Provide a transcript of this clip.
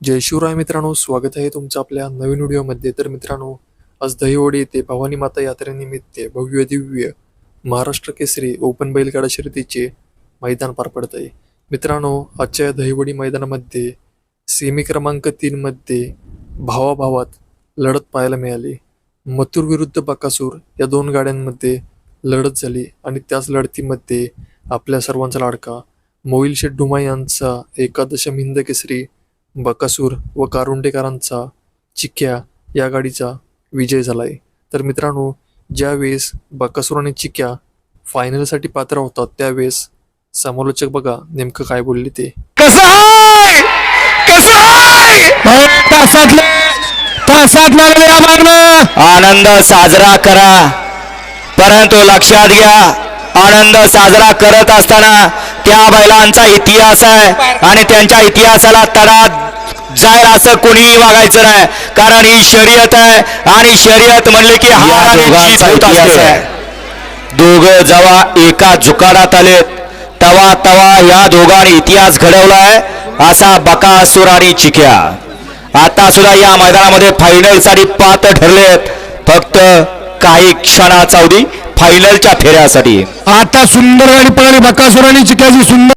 जय शिवराय मित्रांनो स्वागत आहे तुमचं आपल्या नवीन व्हिडिओमध्ये. तर मित्रांनो आज दहिवडी येथे भवानी माता यात्रेनिमित्त भव्य दिव्य महाराष्ट्र केसरी ओपन बैलगाडा शर्यतीचे मैदान पार पडत आहे. मित्रांनो आजच्या या दहिवडी मैदानामध्ये सेमी क्रमांक तीनमध्ये भावाभावात लढत पाहायला मिळाली. मथुर विरुद्ध बकासूर या दोन गाड्यांमध्ये लढत झाली आणि त्याच लढतीमध्ये आपल्या सर्वांचा लाडका मोईल शेठ डुमा यांचा एकादशम हिंद केसरी बकासूर व कारुंडेकरांचा चिक्या या गाडीचा विजय झालाय. तर मित्रांनो ज्यावेळेस बकासूर आणि चिक्या फायनलसाठी पात्र होतात त्यावेळेस समालोचक बघा नेमकं काय बोलले ते. आहे? आहे? आनंद साजरा करा. परंतु लक्षात घ्या आनंद साजरा करत असताना त्या बैलांचा इतिहास आहे आणि त्यांच्या इतिहासाला तडा जाईल असं कोणीही वागायचं नाही. कारण ही शर्यत आहे आणि शर्यत म्हणले की असते. दोघ जेव्हा एका जुकाडात आले तवा तवा या दोघांनी इतिहास घडवलाय असा बकासूर आणि चिक्या. आता सुद्धा या मैदानामध्ये फायनलसाठी पात्र ठरलेत. फक्त काही क्षणाचा अवधी फायनलच्या फेऱ्यासाठी. आता सुंदर गाडी पळाली बकासुर आणि सुंदर